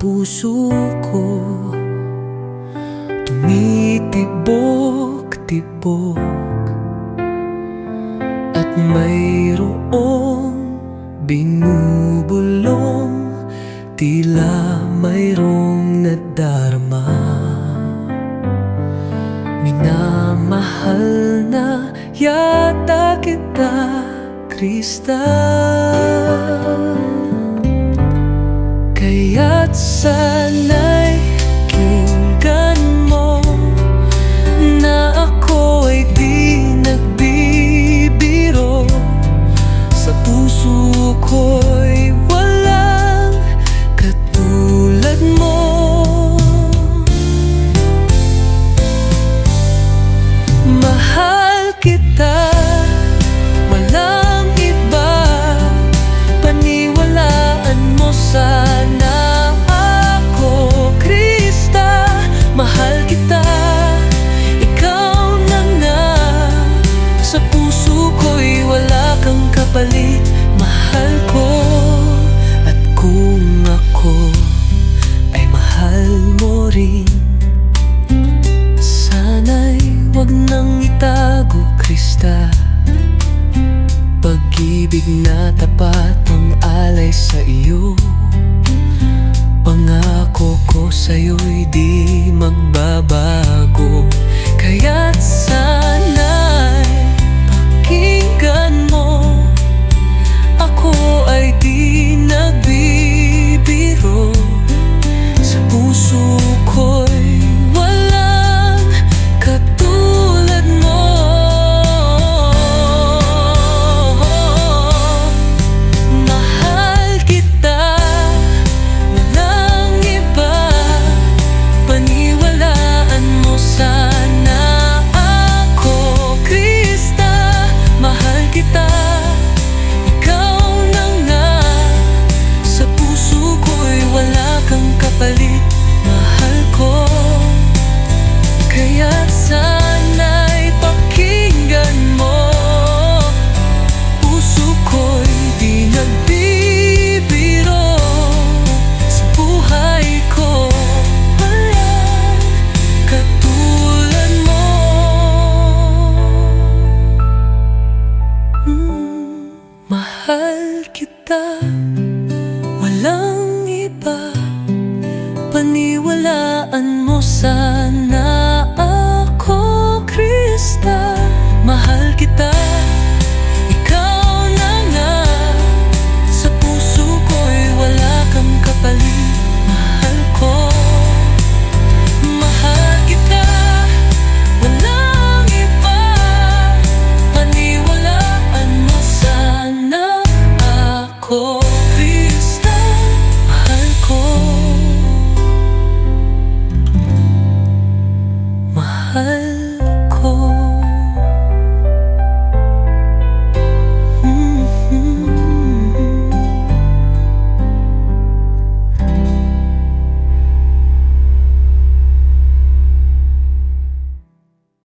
puso ko. Tumitibok-tibok At mayroong binubulong. Tila mayroong nadarama yata kita, Krista Kaya't sana'y kita, walang iba. Paniwalaan mo sana ako Krista, mahal kita. Ikaw na nga. Sa puso ko'y wala kang kapalit. Mahal ko At kung ako ay mahal mo rin Sana'y wag nang itago, Krista Pag-ibig na tapat Paniwalaan mo sana ako, Krista. Mahal kita